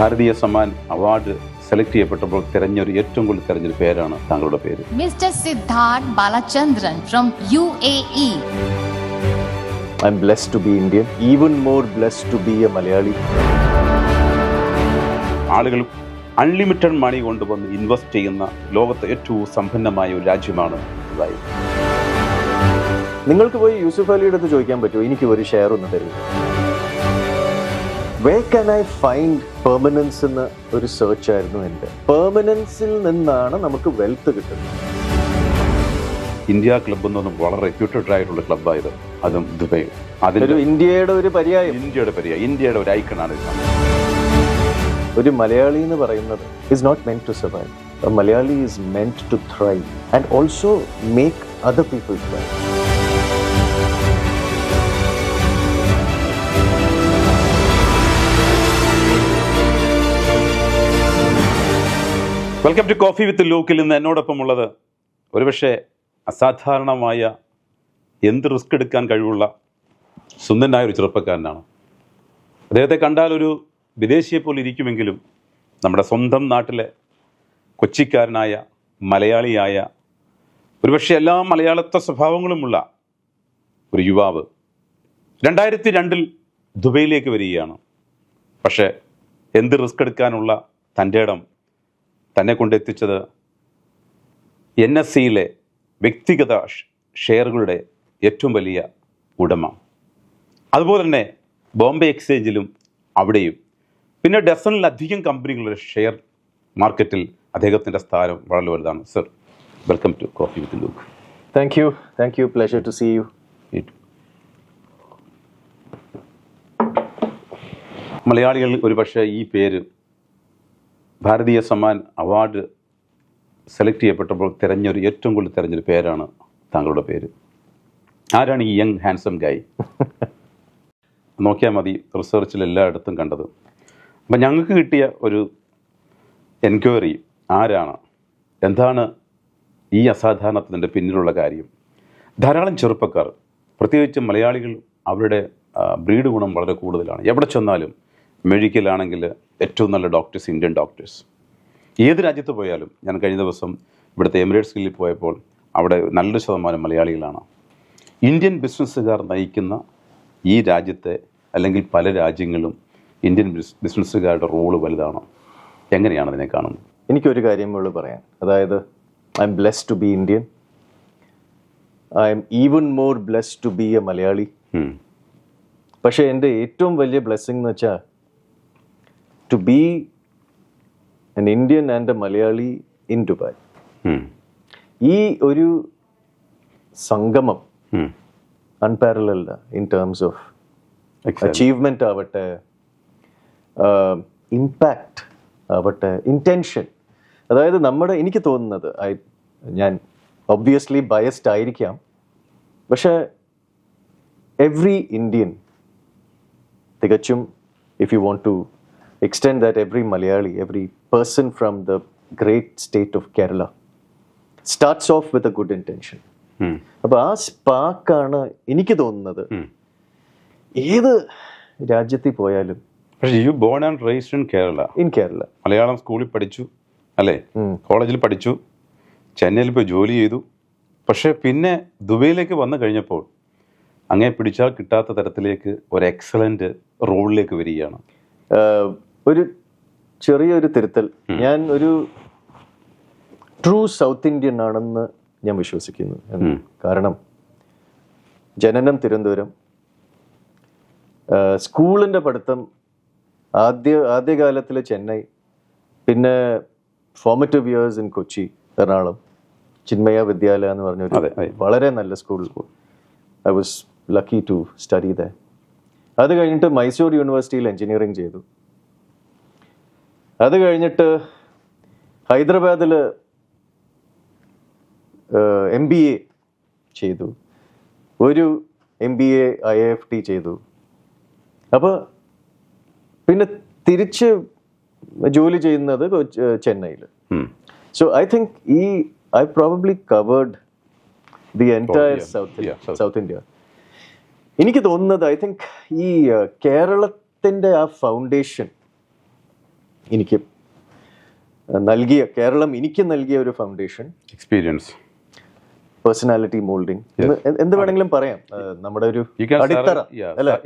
ഭാരതീയ Samman award select ചെയ്യപ്പെട്ടപ്പോൾ തിരഞ്ഞൊരു ഏറ്റവും കൂടുതൽ തിരഞ്ഞൊരു പേരാണ് താങ്കളുടെ പേര്. Mister Siddharth Balachandran from U A E I'm blessed to be Indian even more blessed to be a Malayali ആളുകൾ അൺലിമിറ്റഡ് മണി കൊണ്ടുവന്ന് ഇൻവെസ്റ്റ് ചെയ്യുന്ന ലോകത്തെ ഏറ്റവും സമ്പന്നമായ ഒരു രാജ്യമാണ് ദുബായ്. നിങ്ങൾക്ക് പോയി യൂസുഫ് അലിയുടെ അടുത്ത് ചോദിക്കാൻ പറ്റുമോ? എനിക്ക് ഒരു ഷെയർ ഒന്ന് തരൂ where can I find permanence എന്ന ഒരു സെർച്ച് ആയിരുന്നു എന്റെ. പെർമനൻസിൽ നിന്നാണ് നമുക്ക് വെൽത്ത് കിട്ടുന്നത്. ഇന്ത്യ ക്ലബ് എന്ന് പറഞ്ഞാൽ വളരെ റെപ്യൂട്ടഡ് ആയിട്ടുള്ള ക്ലബ്ബായത് അതും ദുബൈ അതിലൊരു ഇന്ത്യയുടെ ഒരു പര്യായം. ഇന്ത്യയുടെ പര്യായം. ഇന്ത്യയുടെ ഒരു ഐക്കണാണ് ഒരു മലയാളി എന്ന് പറയുന്നത് is not meant to survive Malayali is meant to thrive and also make other people thrive welcome to coffee with ലൂക്കിൽ ഇന്ന് എന്നോടൊപ്പം ഉള്ളത് ഒരുപക്ഷെ അസാധാരണമായ എന്ത് റിസ്ക് എടുക്കാൻ കഴിവുള്ള സുന്ദരനായ ഒരു ചെറുപ്പക്കാരനാണ്. അദ്ദേഹത്തെ കണ്ടാൽ ഒരു വിദേശിയെ പോലെ ഇരിക്കുമെങ്കിലും നമ്മുടെ സ്വന്തം നാട്ടിലെ കൊച്ചിക്കാരനായ മലയാളിയായ ഒരുപക്ഷെ എല്ലാ മലയാളത്വ സ്വഭാവങ്ങളുമുള്ള ഒരു യുവാവ് രണ്ടായിരത്തി രണ്ടിൽ ദുബൈയിലേക്ക് വരികയാണ്. പക്ഷേ എന്ത് റിസ്ക് എടുക്കാനുള്ള തന്റെ ഇടം തന്നെ കൊണ്ടെത്തിച്ചത് എൻ എസ് സിയിലെ വ്യക്തിഗത ഷെയറുകളുടെ ഏറ്റവും വലിയ ഉടമ. അതുപോലെ തന്നെ ബോംബെ എക്സ്ചേഞ്ചിലും അവിടെയും. പിന്നെ ഡസണിലധികം കമ്പനികളുടെ ഷെയർ മാർക്കറ്റിൽ അദ്ദേഹത്തിന്റെ സ്ഥാനം വളരെ വലുതാണ്. Sir welcome to coffee with Luke. Thank you thank you pleasure to see you മലയാളികൾ ഒരുപക്ഷെ ഈ പേര് ഭാരതീയ സമ്മാൻ അവാർഡ് സെലക്ട് ചെയ്യപ്പെട്ടപ്പോൾ തിരഞ്ഞൊരു ഏറ്റവും കൂടുതൽ തിരഞ്ഞൊരു പേരാണ് താങ്കളുടെ പേര്. ആരാണ് ഈ യങ് ഹാൻസം ഗായ്? നോക്കിയാൽ മതി റിസർച്ചിൽ എല്ലായിടത്തും കണ്ടത്. അപ്പം ഞങ്ങൾക്ക് കിട്ടിയ ഒരു എൻക്വയറി ആരാണ്? എന്താണ് ഈ അസാധാരണത്തിന്റെ പിന്നിലുള്ള കാര്യം? ധാരാളം ചെറുപ്പക്കാർ പ്രത്യേകിച്ച് മലയാളികൾ അവരുടെ ബ്രീഡ് ഗുണം വളരെ കൂടുതലാണ്. എവിടെ ചെന്നാലും മെഡിക്കലാണെങ്കിൽ ഏറ്റവും നല്ല ഡോക്ടേഴ്സ് ഇന്ത്യൻ ഡോക്ടേഴ്സ് ഏത് രാജ്യത്ത് പോയാലും ഞാൻ കഴിഞ്ഞ ദിവസം ഇവിടുത്തെ എമിറേറ്റ്സിൽ പോയപ്പോൾ അവിടെ നല്ലൊരു ശതമാനം മലയാളികളാണ്. ഇന്ത്യൻ ബിസിനസ്സുകാർ നയിക്കുന്ന ഈ രാജ്യത്തെ അല്ലെങ്കിൽ പല രാജ്യങ്ങളും ഇന്ത്യൻ ബിസ് ബിസിനസ്സുകാരുടെ റോൾ വലുതാണ്. എങ്ങനെയാണ് അതിനെ കാണുന്നത്? എനിക്കൊരു കാര്യം ഉള്ളു പറയാൻ. അതായത് I'm blessed to be Indian I'm even more blessed to be a Malayali. പക്ഷേ എന്റെ ഏറ്റവും വലിയ ബ്ലെസ്സിങ് എന്ന് വെച്ചാൽ to be an Indian and a Malayali in Dubai. ഈ ഒരു സംഗമം unparalleled in terms of achievement ആവട്ടെ ഇമ്പാക്റ്റ് ആവട്ടെ ഇന്റൻഷൻ അതായത് നമ്മുടെ എനിക്ക് തോന്നുന്നത് ഐ ഞാൻ ഒബ്വിയസ്ലി ബയസ്ഡ് ആയിരിക്കാം പക്ഷേ എവ്രി ഇന്ത്യൻ തികച്ചും if you want to extend that every Malayali, every person from the great state of Kerala starts off with a good intention. ഉം. അപ്പോൾ ആ സ്പാക്കാണ് എനിക്ക് തോന്നുന്നത് ഉം. ഏത് രാജ്യത്തിൽ പോയാലും പക്ഷേ you born and raised in Kerala in Kerala Malayalam സ്കൂളിൽ പഠിച്ചു അല്ലേ. കോളേജിൽ പഠിച്ചു ചെന്നൈയിൽ പോയി ജോലി ചെയ്തു പക്ഷേ പിന്നെ ദുബൈയിലേക്ക് വന്നു കഴിഞ്ഞപ്പോൾ അങ്ങേ പിടിച്ചാൽ കിട്ടാത്ത തരത്തിലേക്ക് ഒരു എക്സലന്റ് റോളിലേക്ക് വരികയാണ് ഒരു ചെറിയൊരു തിരുത്തൽ. ഞാൻ ഒരു ട്രൂ സൗത്ത് ഇന്ത്യൻ ആണെന്ന് ഞാൻ വിശ്വസിക്കുന്നു. കാരണം ജനനം തിരുവനന്തപുരം സ്കൂളിന്റെ പഠിത്തം ആദ്യ ആദ്യകാലത്തിൽ ചെന്നൈ പിന്നെ formative years in Kochi Ernakulam Chinmaya Vidyalaya എന്ന് പറഞ്ഞ. ഒരു വളരെ നല്ല school I was lucky to study the അത് കഴിഞ്ഞിട്ട് മൈസൂർ യൂണിവേഴ്സിറ്റിയിൽ എഞ്ചിനീയറിംഗ് ചെയ്തു. അത് കഴിഞ്ഞിട്ട് ഹൈദരാബാദിൽ എം ബി എ ചെയ്തു. ഒരു M B A I F T ചെയ്തു. അപ്പോൾ പിന്നെ തിരിച്ച് ജോലി ചെയ്യുന്നത് ചെന്നൈയിൽ സോ ഐ തിങ്ക് ഈ I probably covered the entire south South. South India എനിക്ക് തോന്നുന്നത് ഐ തിങ്ക് ഈ കേരളത്തിന്റെ ആ ഫൗണ്ടേഷൻ എനിക്ക് നൽകിയ കേരളം എനിക്ക് നൽകിയ ഒരു ഫൗണ്ടേഷൻ എക്സ്പീരിയൻസ് പേഴ്സണാലിറ്റി മോൾഡിങ് എന്ത് വേണമെങ്കിലും പറയാം. നമ്മുടെ ഒരു അടിത്തറ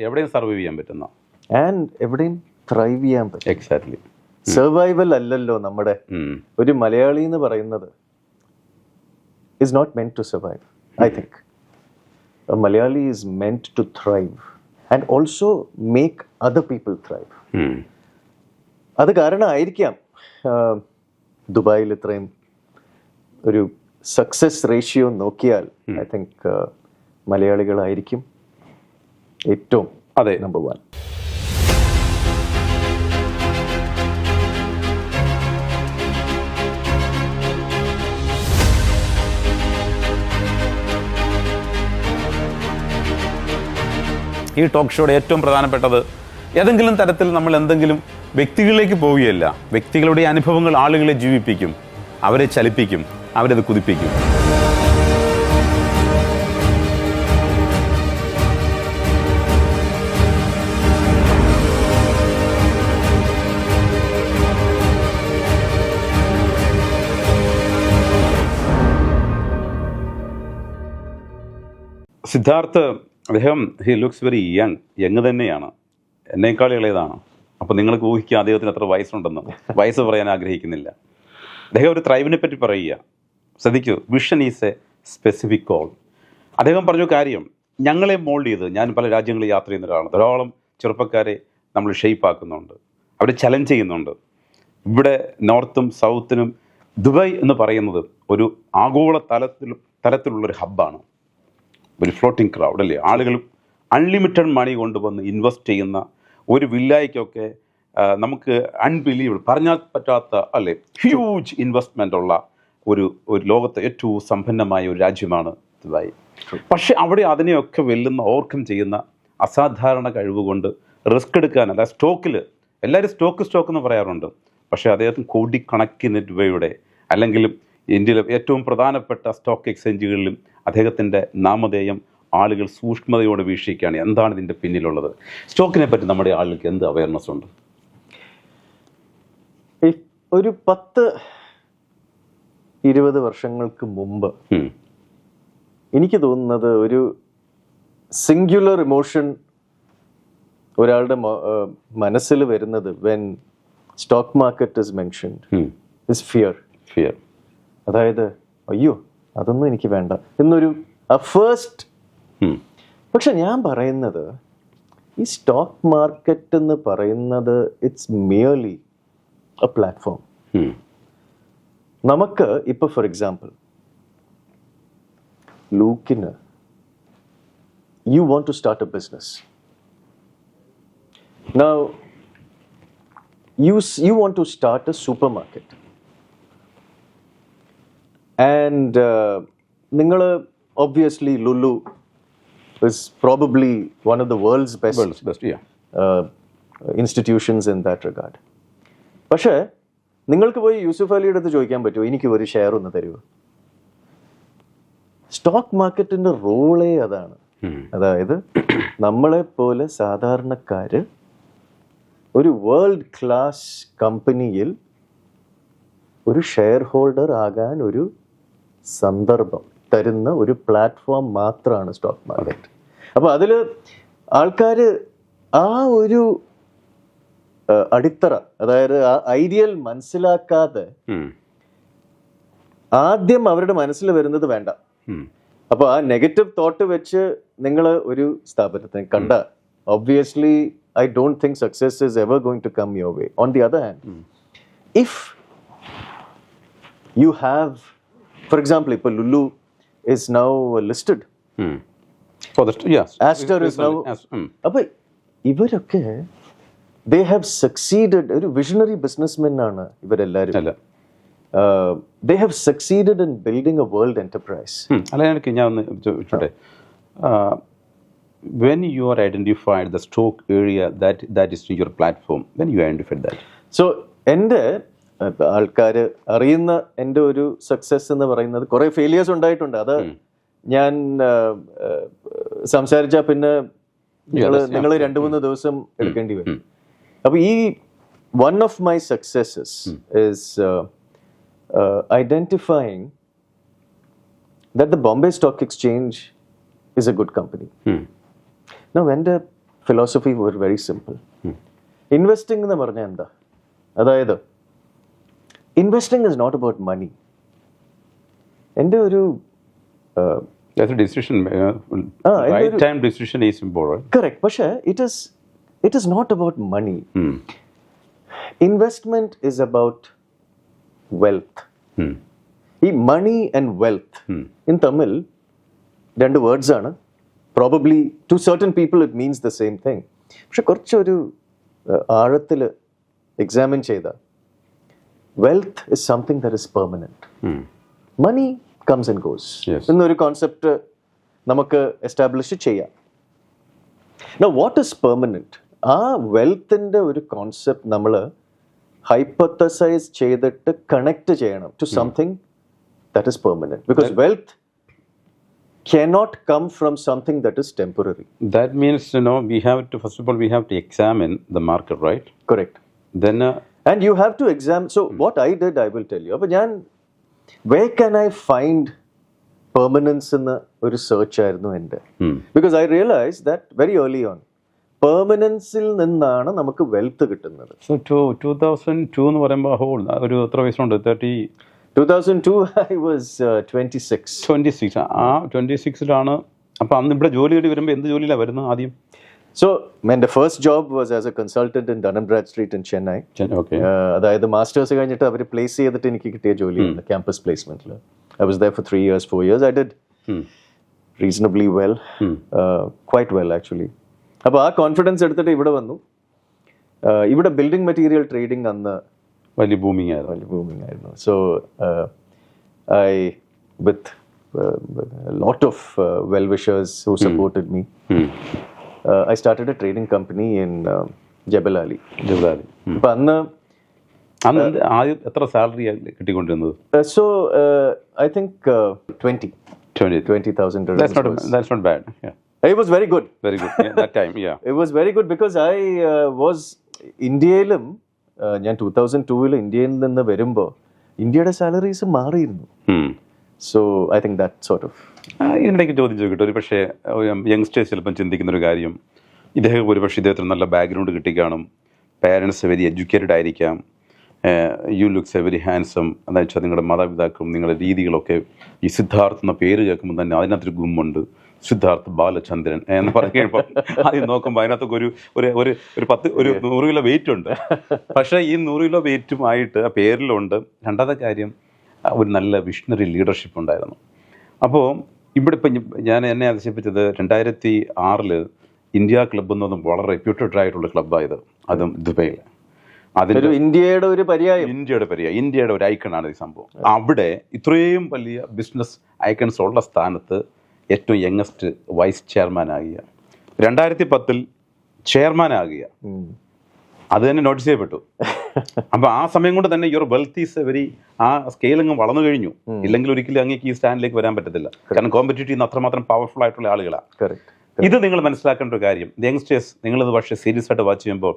എവിടെയും സർവൈവ് ചെയ്യാൻ പറ്റുന്ന? ആൻഡ് എവിടെയും ത്രൈവ് ചെയ്യാൻ പറ്റും. എക്സാക്ട്ലി സർവൈവൽ അല്ലല്ലോ നമ്മുടെ ഒരു മലയാളി എന്ന് പറയുന്നത്. Is not meant to survive I think Malayali is meant to thrive and also make other people thrive അത് കാരണമായിരിക്കാം. ദുബായിൽ ഇത്രയും ഒരു സക്സസ് റേഷ്യോ നോക്കിയാൽ ഐ തിങ്ക് മലയാളികളായിരിക്കും ഏറ്റവും അതെ. നമ്പർ വൺ ഈ ടോക്ക് ഷോയുടെ ഏറ്റവും പ്രധാനപ്പെട്ടത് ഏതെങ്കിലും തരത്തിൽ നമ്മൾ എന്തെങ്കിലും വ്യക്തികളിലേക്ക് പോവുകയല്ല. വ്യക്തികളുടെ അനുഭവങ്ങൾ ആളുകളെ ജീവിപ്പിക്കും. അവരെ ചലിപ്പിക്കും. അവരത് കുതിപ്പിക്കും. സിദ്ധാർത്ഥ് അദ്ദേഹം he looks very young young തന്നെയാണ്. എന്നേക്കാൾ ഇളയതാണ്. അപ്പോൾ നിങ്ങൾക്ക് ഊഹിക്കുക അദ്ദേഹത്തിന് അത്ര വയസ്സുണ്ടെന്ന്. വയസ്സ് പറയാൻ ആഗ്രഹിക്കുന്നില്ല. അദ്ദേഹം ഒരു ത്രൈവിനെ പറ്റി പറയുക. ശ്രദ്ധിക്കൂ vision is a specific goal അദ്ദേഹം പറഞ്ഞു കാര്യം ഞങ്ങളെ മോൾഡ് ചെയ്ത് ഞാൻ പല രാജ്യങ്ങളിൽ യാത്ര ചെയ്യുന്ന ഒരാളാണ്. ധാരാളം ചെറുപ്പക്കാരെ നമ്മൾ ഷെയ്പ്പ് ആക്കുന്നുണ്ട്. അവരെ ചലഞ്ച് ചെയ്യുന്നുണ്ട്. ഇവിടെ നോർത്തും സൗത്തിനും ദുബായ് എന്ന് പറയുന്നത് ഒരു ആഗോള തലത്തിൽ തരത്തിലുള്ളൊരു ഹബ്ബാണ് ഒരു ഫ്ലോട്ടിംഗ് ക്രൗഡ് അല്ലേ? ആളുകൾ അൺലിമിറ്റഡ് മണി കൊണ്ടുവന്ന് ഇൻവെസ്റ്റ് ചെയ്യുന്ന ഒരു വില്ലായ്ക്കൊക്കെ നമുക്ക് അൺബിലീവബിൾ പറഞ്ഞാൽ പറ്റാത്ത അല്ലേ? ഹ്യൂജ് ഇൻവെസ്റ്റ്മെന്റ് ഉള്ള ഒരു ഒരു ലോകത്തെ ഏറ്റവും സമ്പന്നമായ ഒരു രാജ്യമാണ് ദുബായ്. പക്ഷെ അവിടെ അതിനെയൊക്കെ വെല്ലുന്ന ഓവർകം ചെയ്യുന്ന അസാധാരണ കഴിവ് കൊണ്ട് റിസ്ക് എടുക്കാൻ അല്ല സ്റ്റോക്കിൽ എല്ലാവരും സ്റ്റോക്ക് സ്റ്റോക്ക് എന്ന് പറയാറുണ്ട്. പക്ഷേ അദ്ദേഹത്തിന് കോടിക്കണക്കിന് രൂപയുടെ അല്ലെങ്കിൽ ഇന്ത്യയിലെ ഏറ്റവും പ്രധാനപ്പെട്ട സ്റ്റോക്ക് എക്സ്ചേഞ്ചുകളിലും അദ്ദേഹത്തിന്റെ നാമധേയം ആളുകൾ സൂക്ഷ്മതയോടെ വീക്ഷിക്കുകയാണ്. എന്താണ് ഇതിന്റെ പിന്നിലുള്ളത്? സ്റ്റോക്കിനെ പറ്റി നമ്മുടെ ആളുകൾക്ക് എന്ത് അവയർനെസ് ഉണ്ട്? ഒരു പത്ത് ഇരുപത് വർഷങ്ങൾക്ക് മുമ്പ് എനിക്ക് തോന്നുന്നത് ഒരു സിംഗുലർ ഇമോഷൻ ഒരാളുടെ മനസ്സിൽ വരുന്നത് when stock market is mentioned ഉം. ഇസ് ഫിയർ ഫിയർ അതായത് അയ്യോ അതൊന്നും എനിക്ക് വേണ്ട. എന്നൊരു ഫസ്റ്റ്. പക്ഷെ ഞാൻ പറയുന്നത് ഈ സ്റ്റോക്ക് മാർക്കറ്റ് എന്ന് പറയുന്നത് ഇറ്റ്സ് മിയർലി എ പ്ലാറ്റ്ഫോം നമുക്ക് ഇപ്പൊ for example ലൂക്കിന് you want to start a business now you you you want to start a supermarket, and നിങ്ങൾ obviously Lulu is probably one of the world's best World's best, yeah. uh, institutions in that regard. പക്ഷേ നിങ്ങൾക്ക് പോയി യൂസുഫ് അലിയുടെ അടുത്ത് ചോദിക്കാൻ പറ്റുമോ? എനിക്ക് ഒരു ഷെയർ ഒന്ന് തരുമോ? സ്റ്റോക്ക് മാർക്കറ്റിന്റെ റോളേ അതാണ്. അതായത് നമ്മളെ പോലെ സാധാരണക്കാര് ഒരു വേൾഡ് ക്ലാസ് കമ്പനിയിൽ ഒരു ഷെയർ ഹോൾഡർ ആകാൻ ഒരു സന്ദർഭം തരുന്ന ഒരു പ്ലാറ്റ്ഫോം മാത്രമാണ് സ്റ്റോക്ക് മാർക്കറ്റ് അപ്പൊ അതിൽ ആൾക്കാർ ആ ഒരു അടിത്തറ അതായത് ആ ഐഡിയൽ മനസ്സിലാക്കാതെ ആദ്യം അവരുടെ മനസ്സിൽ വരുന്നത് വേണ്ട. അപ്പോൾ അപ്പൊ ആ നെഗറ്റീവ് തോട്ട് വെച്ച് നിങ്ങൾ ഒരു സ്ഥാപനത്തിന് കണ്ട obviously I don't think success is ever going to come your way on the other hand if you have for example ഇപ്പൊ ലുലു ഇസ് നൗ ലിസ്റ്റഡ് അപ്പൊ ഇവരൊക്കെ ദേ ഹാവ് സക്സീഡഡ് ഒരു വിഷണറി ബിസിനസ്മെൻ ആണ് ഇവരെല്ലാവരും they have succeeded in building a world enterprise. അല്ല എനിക്ക് ഞാൻ ഒന്ന് ചോദിച്ചോട്ടെ? When you are identified the stock area that that is your platform when you identified that so എന്റെ ആൾക്കാർ അറിയുന്ന എന്റെ ഒരു സക്സസ് എന്ന് പറയുന്നത് കുറേ ഫെയിലിയേഴ്സ് ഉണ്ടായിട്ടുണ്ട്. അത് ഞാൻ സംസാരിച്ച പിന്നെ നിങ്ങൾ രണ്ടു മൂന്ന് mm. ദിവസം mm. എടുക്കേണ്ടി വരും. Mm. അപ്പൊ ഈ one of my successes is identifying that the Bombay stock exchange is a good company എന്റെ philosophy very very simple investing എന്ന് പറഞ്ഞാൽ എന്താ? അതായത് investing is not about money എന്റെ ഒരു That's a decision. Uh, Ah, right എന്തൊരു- time decision is important. Correct പക്ഷേ it is it is not about money hmm. Investment is about wealth hmm. ഈ money and wealth hmm. In തമ്മിൽ രണ്ട് words ആണ് probably to certain people it means the same thing പക്ഷെ കുറച്ചൊരു ആഴത്തിൽ examine ചെയ്ത wealth is something that is permanent hmm. Money comes and goes. എന്നൊരു concept നമുക്ക് എസ്റ്റാബ്ലിഷ് ചെയ്യാം വാട്ട് ഇസ് പെർമനന്റ് ആ വെൽത്തിന്റെ ഒരു കോൺസെപ്റ്റ് നമ്മൾ ഹൈപ്പത്തസൈസ് ചെയ്തിട്ട് കണക്ട് ചെയ്യണം to something that is permanent because wealth cannot come from something that is temporary. That means, you know, we have to, first of all, we have to examine the market, right? Correct. Then, uh, And you have to examine. So, what I did, I will tell you. അപ്പോൾ ഞാൻ where can I find permanence എന്ന ഒരു search ആയിരുന്നു എന്റെ. Because I realise that very early on പെർമനൻസിൽ നിന്നാണ് നമുക്ക് wealth കിട്ടുന്നത്. So, to 2002 എന്ന് പറയുമ്പോൾ ഹോൾ ഒരു എത്ര വയസ്സുണ്ട്? Thirty two thousand two I was twenty six twenty six ആ ട്വന്റി സിക്സിലാണ് അപ്പോൾ അന്ന് ഇവിടെ ജോലി തേടി വരുമ്പോൾ എന്ത് ജോലിയിലാണ് വരുന്നത് ആദ്യം? സോ എന്റെ first job was as a consultant in Dun Bradstreet in Chennai okay അതായത് മാസ്റ്റേഴ്സ് കഴിഞ്ഞിട്ട് അവർ പ്ലേസ് ചെയ്തിട്ട് എനിക്ക് കിട്ടിയ ജോലിയാണ് campus പ്ലേസ്മെന്റിൽ I was there four three years four years I did reasonably well quite well actually അപ്പോൾ ആ കോൺഫിഡൻസ് എടുത്തിട്ട് ഇവിടെ വന്നു. Uh, ഇവിടെ ബിൽഡിംഗ് മെറ്റീരിയൽ ട്രേഡിംഗ് അന്ന് വലിയ ബൂമിങ് ആയിരുന്നു. വലിയ ബൂമിംഗ് ആയിരുന്നു. So I with lot of well wishers who supported me hmm. I started a trading company in Jebel Ali Jebel Ali Ali അപ്പം അന്ന് അന്ന് ആദ്യം എത്ര salary കിട്ടിക്കൊണ്ടിരുന്നത്? So so think I think uh, 20, twenty 20,000 dirhams that's not was- that's not bad It was very good. Very good that time yeah It was very good because I uh, was ഇന്ത്യയിലും uh, ഞാൻ two thousand ടൂവിൽ ഇന്ത്യയിൽ നിന്ന് വരുമ്പോൾ ഇന്ത്യയുടെ salaries മാറിയിരുന്നു. So I think that sort of ഇതിനിടയ്ക്ക് ചോദ്യം ചോദിക്കട്ടെ. ഒരു പക്ഷേ യങ്സ്റ്റേഴ്സ് ചിലപ്പം ചിന്തിക്കുന്ന ഒരു കാര്യം. ഇദ്ദേഹം ഒരു പക്ഷേ ഇദ്ദേഹത്തിന് നല്ല ബാക്ക്ഗ്രൗണ്ട് കിട്ടിക്കാണും. പാരൻസ് വെരി എഡ്യൂക്കേറ്റഡ് ആയിരിക്കാം. You looks a very handsome എന്താ വെച്ചാൽ നിങ്ങളുടെ മാതാപിതാക്കളും നിങ്ങളുടെ രീതികളൊക്കെ ഈ സിദ്ധാർത്ഥ് എന്ന പേര് കേൾക്കുമ്പോൾ തന്നെ അതിനകത്തൊരു ഗുമ്മുണ്ട്. സിദ്ധാർത്ഥ് ബാലചന്ദ്രൻ എന്ന് പറയുമ്പോൾ ആദ്യം നോക്കുമ്പോൾ അതിനകത്തൊക്കെ ഒരു ഒരു ഒരു ഒരു പത്ത് ഒരു നൂറ് കിലോ വെയിറ്റ് ഉണ്ട്. പക്ഷേ ഈ നൂറ് കിലോ വെയിറ്റുമായിട്ട് ആ പേരിലുണ്ട്. രണ്ടാമത്തെ കാര്യം ഒരു നല്ല വിഷണറി ലീഡർഷിപ്പ് ഉണ്ടായിരുന്നു. അപ്പോൾ ഇവിടെ ഇപ്പം ഞാൻ എന്നെ അതിശയിപ്പിച്ചത് രണ്ടായിരത്തി ആറിൽ ഇന്ത്യ ക്ലബ്ബ് എന്നതും വളരെ റെപ്യൂട്ടഡ് ആയിട്ടുള്ള ക്ലബ്ബായത് അതും ദുബൈയിൽ അതിൽ ഇന്ത്യയുടെ ഒരു പര്യായം. ഇന്ത്യയുടെ പര്യായം. ഇന്ത്യയുടെ ഒരു ഐക്കണാണ് ഈ സംഭവം. അവിടെ ഇത്രയും വലിയ ബിസിനസ് ഐക്കൺസ് ഉള്ള സ്ഥാനത്ത് ഏറ്റവും യങ്ങസ്റ്റ് വൈസ് ചെയർമാൻ ആകുക രണ്ടായിരത്തി പത്തിൽ ചെയർമാൻ ആകുക ഉം. അത് തന്നെ നോട്ടീസ് ചെയ്യപ്പെട്ടു. അപ്പൊ ആ സമയം കൊണ്ട് തന്നെ യുവർ വെൽത്ത് ഈസ് വെരി ആ സ്കെയിൽ അങ്ങ് വളർന്നു കഴിഞ്ഞു. ഇല്ലെങ്കിൽ ഒരിക്കലും അങ്ങേക്ക് ഈ സ്റ്റാൻഡിലേക്ക് വരാൻ പറ്റത്തില്ല. കാരണം കോമ്പറ്റീറ്റീവ് അത്രമാത്രം പവർഫുൾ ആയിട്ടുള്ള ആളുകളാണ്. ഇത് നിങ്ങൾ മനസ്സിലാക്കേണ്ട ഒരു കാര്യം. യങ്സ്റ്റേഴ്സ് നിങ്ങളിത് പക്ഷേ സീരിയസ് ആയിട്ട് വാച്ച് ചെയ്യുമ്പോൾ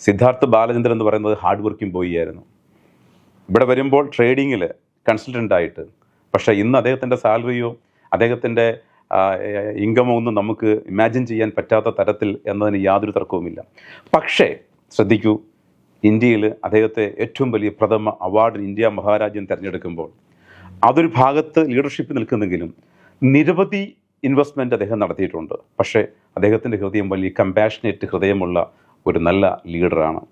സിദ്ധാർത്ഥ് ബാലചന്ദ്രൻ എന്ന് പറയുന്നത് ഹാർഡ് വർക്കിംഗ് ബോയി ആയിരുന്നു. ഇവിടെ വരുമ്പോൾ ട്രേഡിങ്ങിൽ കൺസൾട്ടന്റ് ആയിട്ട്. പക്ഷേ ഇന്ന് അദ്ദേഹത്തിന്റെ സാലറിയോ അദ്ദേഹത്തിന്റെ ഇൻകമോ ഒന്നും നമുക്ക് ഇമാജിൻ ചെയ്യാൻ പറ്റാത്ത തരത്തിൽ എന്നതിന് യാതൊരു തർക്കവുമില്ല. പക്ഷേ ശ്രദ്ധിക്കൂ ഇന്ത്യയിൽ അദ്ദേഹത്തെ ഏറ്റവും വലിയ പ്രഥമ അവാർഡ് ഇന്ത്യ മഹാരാജ്യം തിരഞ്ഞെടുക്കുമ്പോൾ അതൊരു ഭാഗത്ത് ലീഡർഷിപ്പ് നിൽക്കുന്നെങ്കിലും നിരവധി ഇൻവെസ്റ്റ്മെന്റ് അദ്ദേഹം നടത്തിയിട്ടുണ്ട്. പക്ഷേ അദ്ദേഹത്തിന്റെ ഹൃദയം വലിയ കമ്പാഷനേറ്റ് ഹൃദയമുള്ള ഒരു നല്ല ലീഡറാണ്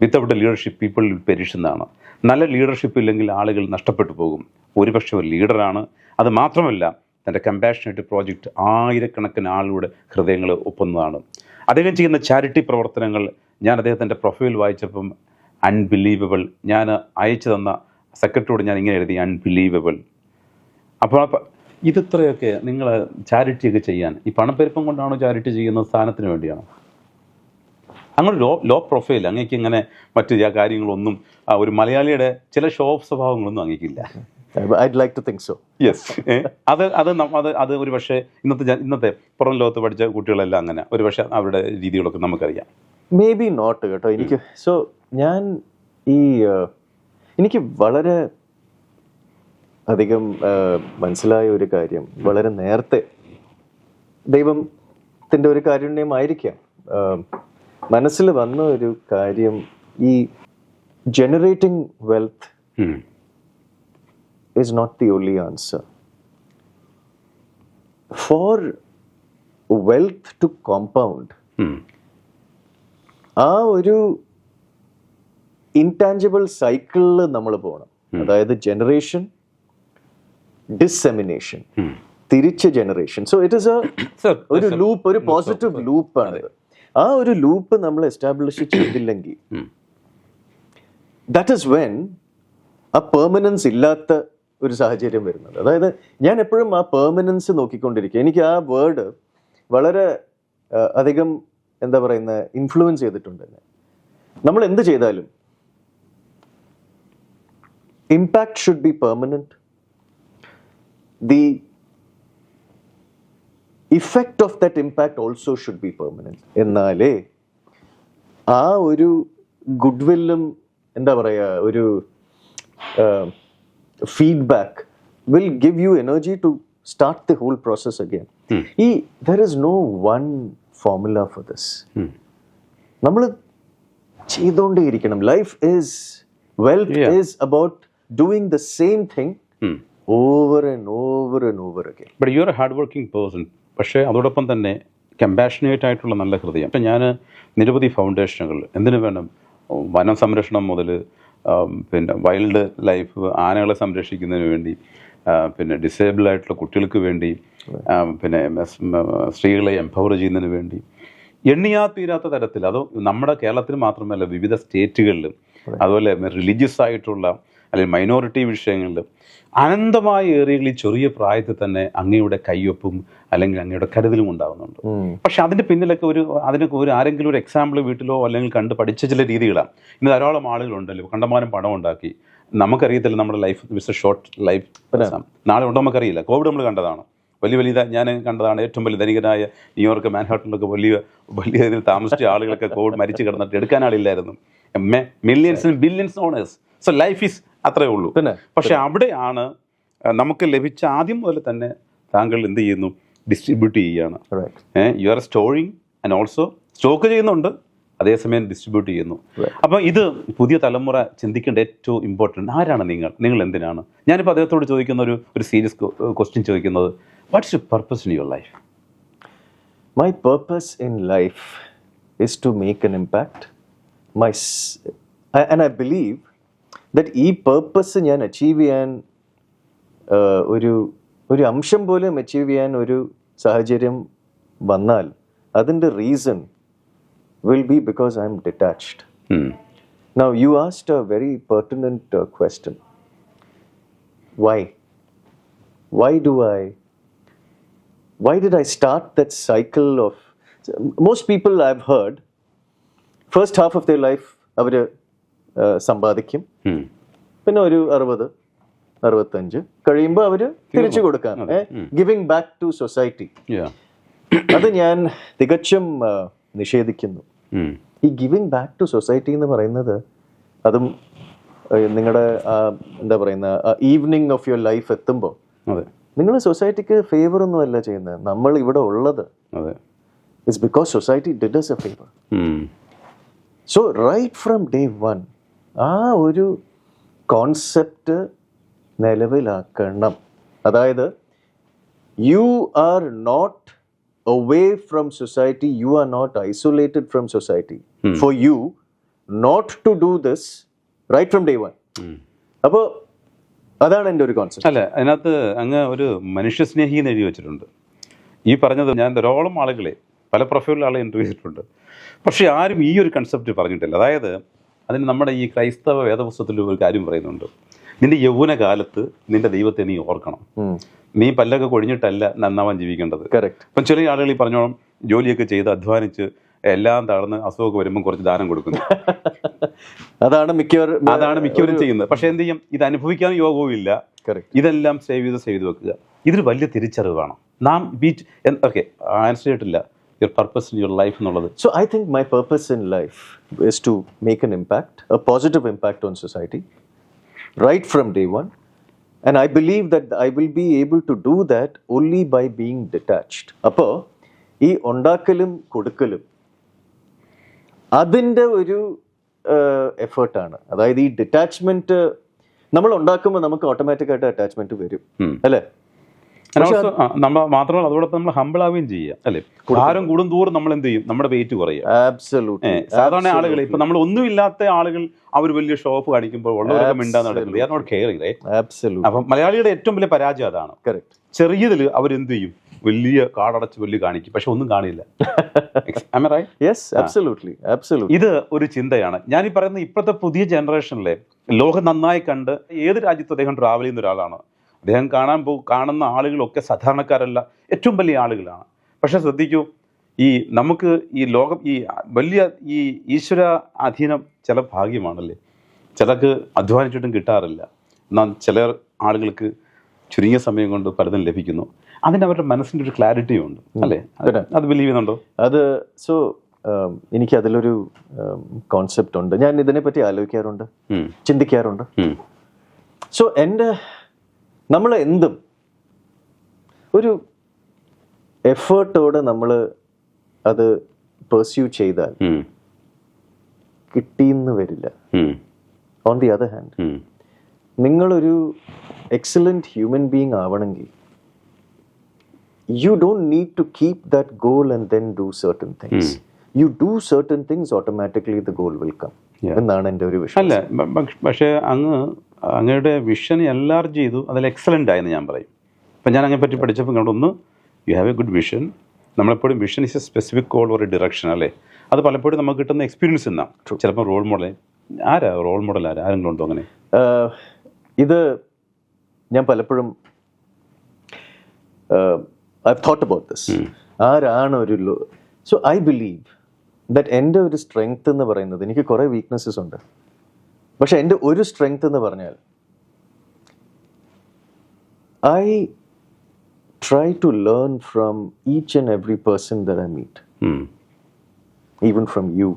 വിത്തൗട്ട് ലീഡർഷിപ്പ് പീപ്പിൾ പെരിഷെന്നാണ് നല്ല ലീഡർഷിപ്പ് ഇല്ലെങ്കിൽ ആളുകൾ നഷ്ടപ്പെട്ടു പോകും. ഒരുപക്ഷെ ഒരു ലീഡറാണ് അത് മാത്രമല്ല തന്റെ കമ്പാഷനേറ്റ് പ്രോജക്റ്റ് ആയിരക്കണക്കിന് ആളുകളുടെ ഹൃദയങ്ങൾ ഒപ്പുന്നതാണ്. അദ്ദേഹം ചെയ്യുന്ന ചാരിറ്റി പ്രവർത്തനങ്ങൾ ഞാൻ അദ്ദേഹത്തിന്റെ പ്രൊഫൈൽ വായിച്ചപ്പം അൺബിലീവബിൾ ഞാൻ അയച്ചു തന്ന സെക്രട്ടറിയോട് ഞാൻ ഇങ്ങനെ എഴുതി അൺബിലീവബിൾ അപ്പോൾ അപ്പ- ഇതിത്രയൊക്കെ നിങ്ങൾ ചാരിറ്റിയൊക്കെ ചെയ്യാൻ ഈ പണപ്പെരുപ്പം കൊണ്ടാണോ ചാരിറ്റി ചെയ്യുന്നത് സ്ഥാനത്തിന് വേണ്ടിയാണോ? അങ്ങനെ ലോ ലോ പ്രൊഫൈൽ അങ്ങേക്ക് ഇങ്ങനെ മറ്റു കാര്യങ്ങളൊന്നും ഒരു മലയാളിയുടെ ചില ഷോ ഓഫ് സ്വഭാവങ്ങളൊന്നും അങ്ങേക്കില്ല. I'd like to think so. Yes അത് അത് അത് അത് ഒരു പക്ഷേ ഇന്നത്തെ ഇന്നത്തെ പുറം ലോകത്ത് പഠിച്ച കുട്ടികളെല്ലാം അങ്ങനെ. ഒരു പക്ഷേ അവരുടെ രീതികളൊക്കെ നമുക്കറിയാം. മേ ബി നോട്ട് കേട്ടോ എനിക്ക് സോ ഞാൻ ഈ എനിക്ക് വളരെ അധികം മനസ്സിലായ ഒരു കാര്യം. വളരെ നേരത്തെ ദൈവത്തിന്റെ ഒരു കാരുണ്യമായിരിക്കാം. മനസ്സിൽ വന്ന ഒരു കാര്യം ഈ generating wealth is not the only answer for wealth to compound. ആ ഒരു ഇൻടാഞ്ചിബിൾ സൈക്കിളിൽ നമ്മൾ പോകണം അതായത് ജനറേഷൻ ഡിസെമിനേഷൻ. തിരിച്ച് ജനറേഷൻ സോ ഇറ്റ് ഇസ് ഒരു ലൂപ്പ് ഒരു പോസിറ്റീവ് ലൂപ്പാണ് ആ ഒരു ലൂപ്പ് നമ്മൾ എസ്റ്റാബ്ലിഷ് ചെയ്തില്ലെങ്കിൽ ദാറ്റ് ഇസ് വെൻ ആ പെർമനൻസ് ഇല്ലാത്ത ഒരു സാഹചര്യം വരുന്നത്. അതായത് ഞാൻ എപ്പോഴും ആ പെർമനൻസ് നോക്കിക്കൊണ്ടിരിക്കുക എനിക്ക് ആ വേർഡ് വളരെ അധികം എന്താ പറയുന്ന ഇൻഫ്ലുവൻസ് ചെയ്തിട്ടുണ്ട്. നമ്മൾ എന്ത് ചെയ്താലും impact should be permanent the effect of that impact also should be permanent എന്നാലേ ആ ഒരു ഗുഡ് വില്ലും എന്താ പറയുക ഒരു feedback will give you energy to start the whole process again ഈ there is no one formula for this. നമ്മൾ ചെയ്തോണ്ടേയിരിക്കണം life is wealth. Is about doing the same thing. Over and over and over again but you are hard working person പക്ഷേ അതോടൊപ്പം തന്നെ compassionate ആയിട്ടുള്ള നല്ല ഹൃദയം. ഇപ്പം ഞാൻ നിരവധി ഫൗണ്ടേഷനുകൾ എന്തിനു വേണം? വനം സംരക്ഷണം മുതൽ പിന്നെ വൈൽഡ് ലൈഫ് ആനകളെ സംരക്ഷിക്കുന്നതിന് വേണ്ടി പിന്നെ ഡിസേബിൾ ആയിട്ടുള്ള കുട്ടികൾക്ക് വേണ്ടി പിന്നെ സ്ത്രീകളെ എംപവർ ചെയ്യുന്നതിന് വേണ്ടി. എണ്ണിയാ തീരാത്ത തരത്തിൽ അത് നമ്മുടെ കേരളത്തിൽ മാത്രമല്ല വിവിധ സ്റ്റേറ്റുകളിലും അതുപോലെ റിലീജിയസ് ആയിട്ടുള്ള അല്ലെങ്കിൽ മൈനോറിറ്റി വിഷയങ്ങളിൽ അനന്തമായ ഏറിയകളിൽ ചെറിയ പ്രായത്തിൽ തന്നെ അങ്ങയുടെ കയ്യൊപ്പും അല്ലെങ്കിൽ അങ്ങയുടെ കരുതലും ഉണ്ടാകുന്നുണ്ട് പക്ഷെ അതിന്റെ പിന്നിലൊക്കെ ഒരു അതിനൊക്കെ ഒരു ആരെങ്കിലും ഒരു എക്സാമ്പിൾ വീട്ടിലോ അല്ലെങ്കിൽ കണ്ട് പഠിച്ച ചില രീതികളാണ്. ഇന്ന് ധാരാളം ആളുകളുണ്ടല്ലോ കണ്ടമാനം പണം ഉണ്ടാക്കി. നമുക്കറിയത്തില്ല നമ്മുടെ ലൈഫ് മിസ്റ്റർ ഷോർട്ട് ലൈഫ് നാളെ ഉണ്ടോ നമുക്കറിയില്ല. കോവിഡ് നമ്മൾ കണ്ടതാണ്? വലിയ വലിയ ഞാൻ കണ്ടതാണ് ഏറ്റവും വലിയ ധനികനായ ന്യൂയോർക്ക് മാൻഹാട്ടനിലൊക്കെ വലിയ വലിയ ഇതിൽ താമസിച്ച ആളുകളൊക്കെ കോവിഡ് മരിച്ചു കിടന്നിട്ട് എടുക്കാൻ ആളില്ലായിരുന്നു. Millions billions owners so life is അത്രേ ഉള്ളൂ. പക്ഷെ അവിടെയാണ് നമുക്ക് ലഭിച്ച ആദ്യം മുതൽ തന്നെ താങ്കൾ എന്ത് ചെയ്യുന്നു? ഡിസ്ട്രിബ്യൂട്ട് ചെയ്യുകയാണ്. You are storing and also stock ചെയ്യുന്നുണ്ട്. അതേസമയം ഡിസ്ട്രിബ്യൂട്ട് ചെയ്യുന്നു. അപ്പോൾ ഇത് പുതിയ തലമുറ ചിന്തിക്കേണ്ട ഏറ്റവും ഇമ്പോർട്ടന്റ് ആരാണ് നിങ്ങൾ? നിങ്ങൾ എന്തിനാണ്? ഞാനിപ്പോൾ അദ്ദേഹത്തോട് ചോദിക്കുന്ന ഒരു ഒരു സീരിയസ് ക്വസ്റ്റ്യൻ ചോദിക്കുന്നത്. What's you purpose in your life My purpose in life is to make an impact. My s- I- and I believe that ഈ പേർപ്പസ് ഞാൻ അച്ചീവ് ചെയ്യാൻ ആ, ഒരു ഒരു അംശം പോലും അച്ചീവ് ചെയ്യാൻ ഒരു സാഹചര്യം വന്നാൽ അതിൻ്റെ reason will be because I'm detached Now, you asked a very pertinent uh, question. Why? Why do I? Why did I start that cycle of? Most people I've heard, first half of their life, അവർ സമ്പാദിക്കും. പിന്നെ ഒരു അറുപത് അറുപത്തഞ്ച് കഴിയുമ്പോൾ അവർ തിരിച്ചു കൊടുക്കാൻ giving back to society അത് ഞാൻ തികച്ചും നിഷേധിക്കുന്നു. ഈ ഗിവിങ് ബാക്ക് ടു സൊസൈറ്റി എന്ന് പറയുന്നത് അതും നിങ്ങളുടെ എന്താ പറയുന്ന ഈവനിങ് ഓഫ് യുവർ ലൈഫ് എത്തുമ്പോൾ നിങ്ങൾ സൊസൈറ്റിക്ക് ഫേവർ ഒന്നും അല്ല ചെയ്യുന്നത്. നമ്മൾ ഇവിടെ ഉള്ളത് it's because society does a favour. So right from day one ആ ഒരു കോൺസെപ്റ്റ് നിലവിലാക്കണം. അതായത് you are not away from society you are not isolated from society for you not to do this right from day one അപ്പോൾ അതാണ് എന്റെ ഒരു concept അല്ല അതിനകത്ത് അങ്ങ് ഒരു മനുഷ്യസ്നേഹി എന്ന് എഴുതി വെച്ചിട്ടുണ്ട്. ഈ പറഞ്ഞത് ഞാൻ ധാരോളം ആളുകളെ പല പ്രൊഫൈലിൽ ആളെ ഇന്റർവ്യൂ ചെയ്തിട്ടുണ്ട്. പക്ഷേ ആരും ഈ ഒരു കൺസെപ്റ്റ് പറഞ്ഞിട്ടില്ല. അതായത് അതിന് നമ്മുടെ ഈ ക്രൈസ്തവ വേദപുസ്തകത്തിൽ ഒരു കാര്യം പറയുന്നുണ്ട്. നിന്റെ യൗവന കാലത്ത് നിന്റെ ദൈവത്തെ നീ ഓർക്കണം. നീ പല്ലൊക്കെ കൊഴിഞ്ഞിട്ടല്ല നന്നാവാൻ ജീവിക്കേണ്ടത്. കറക്റ്റ് അപ്പം ചെറിയ ആളുകൾ ഈ പറഞ്ഞോളം ജോലിയൊക്കെ ചെയ്ത് അധ്വാനിച്ച് എല്ലാം തളർന്ന് അസുഖമൊക്കെ വരുമ്പോൾ കുറച്ച് ദാനം കൊടുക്കുന്നു. അതാണ് മിക്കവരും അതാണ് മിക്കവരും ചെയ്യുന്നത്. പക്ഷേ എന്ത് ചെയ്യും? ഇത് അനുഭവിക്കാൻ യോഗവും ഇല്ല ഇതെല്ലാം സേവ് ചെയ്ത് സേവ് ചെയ്ത് വെക്കുക. ഇതൊരു വലിയ തിരിച്ചറിവാണ് നാം ബീറ്റ് ഓക്കെ ആൻസർ ചെയ്തിട്ടില്ല. Your purpose in your life എന്നുള്ളത്. So I think my purpose in life is to make an impact a positive impact on society right from day one and I believe that I will be able to do that only by being detached അപ്പോൾ ഈ ഉണ്ടാക്കലും കൊടുക്കലും അതിന്റെ ഒരു എഫേർട്ടാണ്. അതായത് ഈ detachment നമ്മൾ ഉണ്ടാക്കുമ്പോൾ നമുക്ക് ഓട്ടോമാറ്റിക് ആയിട്ട് അറ്റാച്ച്മെന്റ് വരും. അല്ലേ? നമ്മൾ മാത്രമല്ല അതോടൊപ്പം നമ്മൾ ഹമ്പിൾ ആവുകയും ചെയ്യുക. അല്ലേ? ഭാരം കൂടും തോറും നമ്മൾ എന്ത് ചെയ്യും? നമ്മുടെ വെയിറ്റ് കുറയുക. സാധാരണ ആളുകൾ ഇപ്പൊ നമ്മൾ ഒന്നുമില്ലാത്ത ആളുകൾ അവർ വലിയ ഷോപ്പ് കാണിക്കുമ്പോൾ ഉള്ളവരൊക്കെ മിണ്ടാന്ന് നടക്കുന്നത്. നോട്ട് കെയറിംഗ് അപ്പം മലയാളിയുടെ ഏറ്റവും വലിയ പരാജയം അതാണ്. ചെറിയതിൽ അവരെന്ത് ചെയ്യും? വലിയ കാടടച്ച് വലിയ കാണിക്കും. പക്ഷെ ഒന്നും കാണില്ല. യെസ് ഇത് ഒരു ചിന്തയാണ്. ഞാൻ ഈ പറയുന്ന ഇപ്പോഴത്തെ പുതിയ ജനറേഷനിലെ ലോകം നന്നായി കണ്ട് ഏത് രാജ്യത്തും അദ്ദേഹം ട്രാവൽ ചെയ്യുന്ന ഒരാളാണ്. അദ്ദേഹം കാണാൻ പോ കാണുന്ന ആളുകളൊക്കെ സാധാരണക്കാരല്ല ഏറ്റവും വലിയ ആളുകളാണ്. പക്ഷെ ശ്രദ്ധിക്കൂ ഈ നമുക്ക് ഈ ലോകം ഈ വലിയ ഈ ഈശ്വര അധീനം ചില ഭാഗ്യമാണല്ലേ? ചിലർക്ക് അധ്വാനിച്ചിട്ടും കിട്ടാറില്ല. എന്നാൽ ചില ആളുകൾക്ക് ചുരുങ്ങിയ സമയം കൊണ്ട് പലതും ലഭിക്കുന്നു. അതിന് അവരുടെ മനസ്സിന്റെ ഒരു ക്ലാരിറ്റി ഉണ്ട് അല്ലേ അത് ബിലീവ് ചെയ്യുന്നുണ്ടോ? അത് സോ എനിക്ക് അതിലൊരു കോൺസെപ്റ്റ് ഉണ്ട്. ഞാൻ ഇതിനെപ്പറ്റി ആലോചിക്കാറുണ്ട്. ചിന്തിക്കാറുണ്ട്. സോ എന്റെ നമ്മൾ എന്തും ഒരു എഫേർട്ടോടെ നമ്മൾ അത് പെർസ്യൂ ചെയ്താൽ. കിട്ടിയെന്ന് വരില്ല. On the other hand. നിങ്ങളൊരു എക്സലന്റ് ഹ്യൂമൻ ബീങ് ആവണമെങ്കിൽ you don't need to keep that goal and then do certain things you do certain things automatically the goal will come Yeah. എന്നാണ് എന്റെ ഒരു വിഷയം അല്ല പക്ഷേ അങ്ങ് അങ്ങയുടെ വിഷൻ എൻലാർജ് ചെയ്തു അതിൽ എക്സലന്റ് ആയെന്ന് ഞാൻ പറയും. ഇപ്പം ഞാൻ അങ്ങനെ പറ്റി പഠിച്ചപ്പോൾ കണ്ടു ഒന്ന് you have a good vision നമ്മളെപ്പോഴും vision is a specific goal ഒരു ഡിറക്ഷൻ അല്ലേ? അത് പലപ്പോഴും നമുക്ക് കിട്ടുന്ന എക്സ്പീരിയൻസ് എന്നാ ചിലപ്പോൾ റോൾ മോഡൽ ആരാ? റോൾ മോഡൽ ആരാ? ആരെങ്കിലും ഉണ്ടോ അങ്ങനെ? ഇത് ഞാൻ പലപ്പോഴും ഐ തോട്ട് അബൌട്ട് ദിസ് ആരാണ് ഒരു സോ ഐ ബിലീവ് ദറ്റ് എന്റെ ഒരു സ്ട്രെങ്ത് എന്ന് പറയുന്നത് എനിക്ക് കുറേ വീക്ക്നെസ്സസ് ഉണ്ട്. പക്ഷെ എന്റെ ഒരു സ്ട്രെങ്ത് എന്ന് പറഞ്ഞാൽ I try to learn from each and every person that I meet. Even from you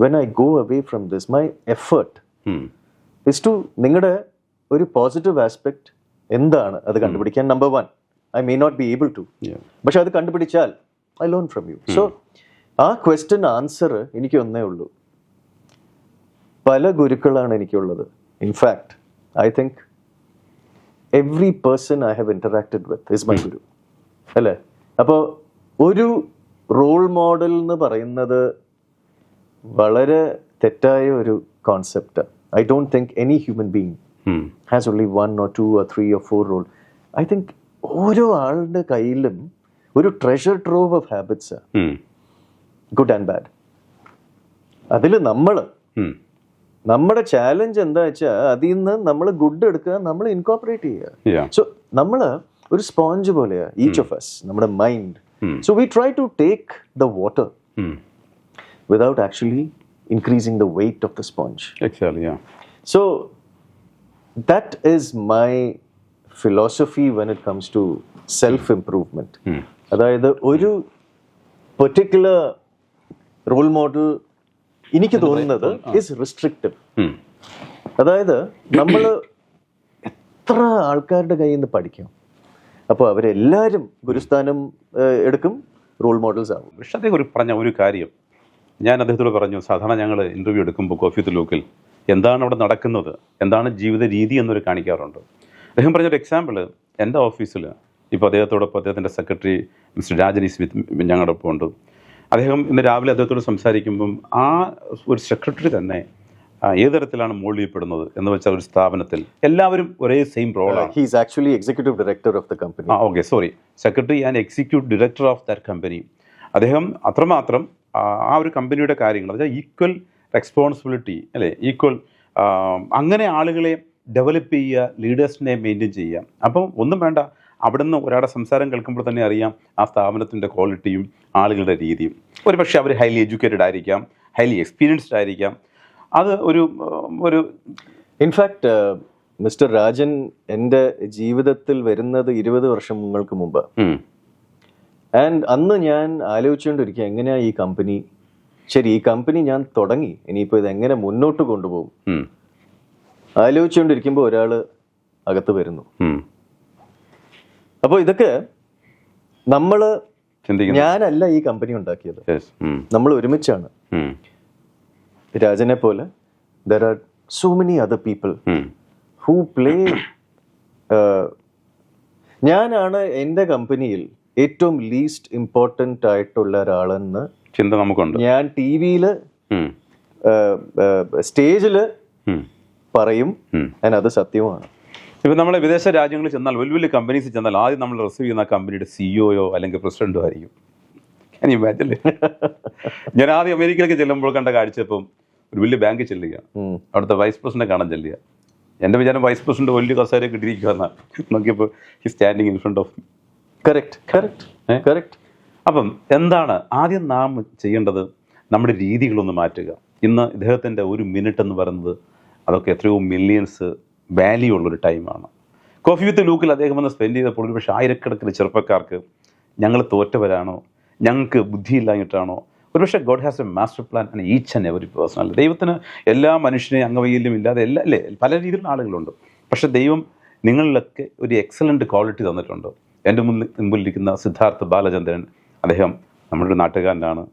when I go away from this my effort. Is to നിങ്ങളുടെ ഒരു പോസിറ്റീവ് ആസ്പെക്ട് എന്താണ്? അത് കണ്ടുപിടിക്കാൻ number one I may not be able to. പക്ഷെ അത് കണ്ടുപിടിച്ചാൽ I learn from you so ആ question answer എനിക്ക് ഒന്നേ ഉള്ളൂ. പല ഗുരുക്കളാണ് എനിക്കുള്ളത്. In fact I think every person I have interacted with is my guru അല്ലേ? അപ്പോൾ ഒരു റോൾ മോഡൽ എന്ന് പറയുന്നത് വളരെ തെറ്റായ ഒരു concept I don't think any human being. Has only one or two or three or four role I think ഓരോ ആളുടെ കയ്യിലും ഒരു treasure trove of habits good and bad അതിൽ നമ്മൾ നമ്മുടെ ചാലഞ്ച് എന്താ വെച്ചാൽ അതിൽ നിന്ന് നമ്മൾ ഗുഡ് എടുക്കുക നമ്മൾ ഇൻകോപ്പറേറ്റ് ചെയ്യുക. സോ നമ്മൾ ഒരു സ്പോഞ്ച് പോലെയാണ് ഈച്ച് ഓഫ് അസ് നമ്മുടെ mind. So we try to take the water. Without actually increasing the weight of the sponge so that is that is when it comes to self improvement. അതായത് ഒരു particular role model എനിക്ക് തോന്നുന്നത് is റിസ്ട്രിക്റ്റീവ് ഉം. അതായത് നമ്മൾ എത്ര ആൾക്കാരുടെ കയ്യിൽ നിന്ന് പഠിക്കാം? അപ്പോൾ അവരെല്ലാവരും ഗുരുസ്ഥാനം എടുക്കും റോൾ മോഡൽസ് ആവും. പക്ഷെ അദ്ദേഹം ഒരു പറഞ്ഞ ഒരു കാര്യം. ഞാൻ അദ്ദേഹത്തോട് പറഞ്ഞു സാധാരണ ഞങ്ങൾ ഇന്റർവ്യൂ എടുക്കുമ്പോൾ കോഫി തുലൂക്കിൽ എന്താണ് അവിടെ നടക്കുന്നത്? എന്താണ് ജീവിത രീതി എന്നൊരു കാണിക്കാറുണ്ട്. അദ്ദേഹം പറഞ്ഞൊരു എക്സാമ്പിൾ എന്റെ ഓഫീസിൽ ഇപ്പോൾ അദ്ദേഹത്തോടൊപ്പം അദ്ദേഹത്തിന്റെ സെക്രട്ടറി മിസ്റ്റർ രാജനി സ്മിത്ത് ഞങ്ങളുടെ ഒപ്പം ഉണ്ട്. അദ്ദേഹം ഇന്ന് രാവിലെ അദ്ദേഹത്തോട് സംസാരിക്കുമ്പം ആ ഒരു സെക്രട്ടറി തന്നെ ഏത് തരത്തിലാണ് മൂളിയപ്പെടുന്നത് എന്ന് വെച്ചാൽ ഒരു സ്ഥാപനത്തിൽ എല്ലാവരും ഒരേ സെയിം റോളാണ് he's actually executive director of the company ah okay sorry secretary and executive director of that company അദ്ദേഹം അത്രമാത്രം ആ ഒരു കമ്പനിയുടെ കാര്യങ്ങൾ അതായത് ഈക്വൽ റെസ്പോൺസിബിലിറ്റി അല്ലേ? ഈക്വൽ അങ്ങനെ ആളുകളെ ഡെവലപ്പ് ചെയ്യുക ലീഡേഴ്സിനെ മെയിന്റെയിൻ ചെയ്യുക അപ്പം ഒന്നും വേണ്ട. അവിടുന്ന് ഒരാളുടെ സംസാരം കേൾക്കുമ്പോൾ തന്നെ അറിയാം ആ സ്ഥാപനത്തിന്റെ ക്വാളിറ്റിയും ആളുകളുടെ രീതിയും. ഒരു പക്ഷേ അവർ ഹൈലി എഡ്യൂക്കേറ്റഡ് ആയിരിക്കാം ഹൈലി എക്സ്പീരിയൻസ്ഡ് ആയിരിക്കാം. അത് ഒരു ഒരു ഇൻഫാക്റ്റ് മിസ്റ്റർ രാജൻ എന്റെ ജീവിതത്തിൽ വരുന്നത് ഇരുപത് വർഷങ്ങൾക്ക് മുമ്പ്. ഉം, ആൻഡ് അന്ന് ഞാൻ ആലോചിച്ചുകൊണ്ടിരിക്കുക എങ്ങനെയാ ഈ കമ്പനി ശരി ഈ കമ്പനി ഞാൻ തുടങ്ങി. ഇനിയിപ്പോൾ ഇത് എങ്ങനെ മുന്നോട്ട് കൊണ്ടുപോകും. ആലോചിച്ചുകൊണ്ടിരിക്കുമ്പോൾ ഒരാൾ അകത്ത് വരുന്നു. അപ്പോൾ ഇതൊക്കെ നമ്മൾ ഞാനല്ല ഈ കമ്പനി ഉണ്ടാക്കിയത്. നമ്മൾ ഒരുമിച്ചാണ്. രാജനെ പോലെ there are so many other people. Who play ഞാനാണ് എന്റെ കമ്പനിയിൽ ഏറ്റവും ലീസ്റ്റ് ഇമ്പോർട്ടന്റ് ആയിട്ടുള്ള ഒരാളെന്ന് ചിന്ത നമുക്കുണ്ട്. ഞാൻ ടി വിയിൽ സ്റ്റേജിൽ. പറയും. അതിനത് സത്യമാണ്. ഇപ്പം നമ്മൾ വിദേശ രാജ്യങ്ങളിൽ ചെന്നാൽ വലിയ വലിയ കമ്പനീസ് ചെന്നാൽ ആദ്യം നമ്മൾ റിസീവ് ചെയ്യുന്ന കമ്പനിയുടെ സിഇഒയോ അല്ലെങ്കിൽ പ്രസിഡന്റോ ആയിരിക്കും. ഞാൻ ഇമാജിൻ ഞാൻ ആദ്യം അമേരിക്കയിലേക്ക് ചെല്ലുമ്പോൾ കണ്ട കാഴ്ച ഇപ്പം ഒരു വലിയ ബാങ്കിൽ ചെല്ലുകയാണ് ഉം. അവിടുത്തെ വൈസ് പ്രസിഡന്റ് കാണാൻ ചെല്ലുക. എന്റെ വിചാരം വൈസ് പ്രസിഡന്റ് വലിയ കസേര കിട്ടിയിരിക്കുകയെന്നാണ് നോക്കിയപ്പോൾ he standing in front of correct correct? Correct അപ്പം എന്താണ് ആദ്യം നാം ചെയ്യേണ്ടത്? നമ്മുടെ രീതികളൊന്ന് മാറ്റുക. ഇന്ന് ഇദ്ദേഹത്തിന്റെ ഒരു മിനിറ്റ് എന്ന് പറയുന്നത് അതൊക്കെ എത്രയോ മില്യൺസ് വാല്യൂ ഉള്ളൊരു ടൈമാണ് കോഫി വിത്ത് ലൂക്കിൽ അദ്ദേഹം വന്ന് സ്പെൻഡ് ചെയ്തപ്പോൾ ഒരു പക്ഷേ ആയിരക്കണക്കിന് ചെറുപ്പക്കാർക്ക് ഞങ്ങൾ തോറ്റവരാണോ? ഞങ്ങൾക്ക് ബുദ്ധിയില്ലാഞ്ഞിട്ടാണോ? ഒരുപക്ഷെ God has a master plan and each and every personal ദൈവത്തിന് എല്ലാ മനുഷ്യനെയും അംഗവൈകല്യം ഇല്ലാതെ എല്ലാ അല്ലേ? പല രീതിയിലുള്ള ആളുകളുണ്ട്. പക്ഷേ ദൈവം നിങ്ങളിലൊക്കെ ഒരു എക്സലന്റ് ക്വാളിറ്റി തന്നിട്ടുണ്ട്. എന്റെ മുന്നിൽ മുമ്പിലിരിക്കുന്ന സിദ്ധാർത്ഥ് ബാലചന്ദ്രൻ അദ്ദേഹം നമ്മുടെ നാട്ടുകാരനാണ്.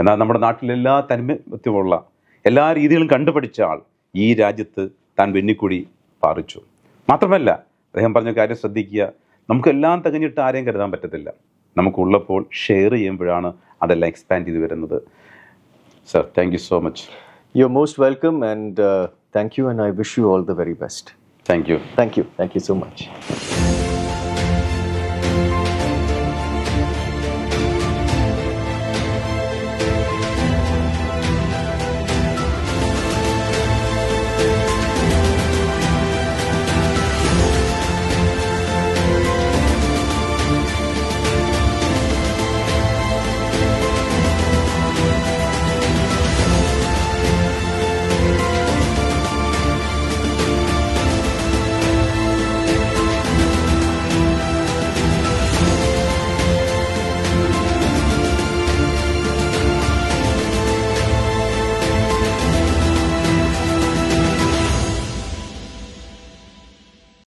എന്നാൽ നമ്മുടെ നാട്ടിലെല്ലാ തനിമത്വമുള്ള എല്ലാ രീതികളും കണ്ടുപഠിച്ച ആൾ ഈ രാജ്യത്ത് താൻ വെന്നിക്കുടി പാറിച്ചു. മാത്രമല്ല അദ്ദേഹം പറഞ്ഞ കാര്യം ശ്രദ്ധിക്കുക. നമുക്കെല്ലാം തികഞ്ഞിട്ട് ആരെയും കരുതാൻ പറ്റത്തില്ല. നമുക്കുള്ളപ്പോൾ ഷെയർ ചെയ്യുമ്പോഴാണ് അതെല്ലാം എക്സ്പാൻഡ് ചെയ്ത് വരുന്നത്. Sir thank you so much you are most welcome and thank you and I wish you all the very best thank you thank you thank you so much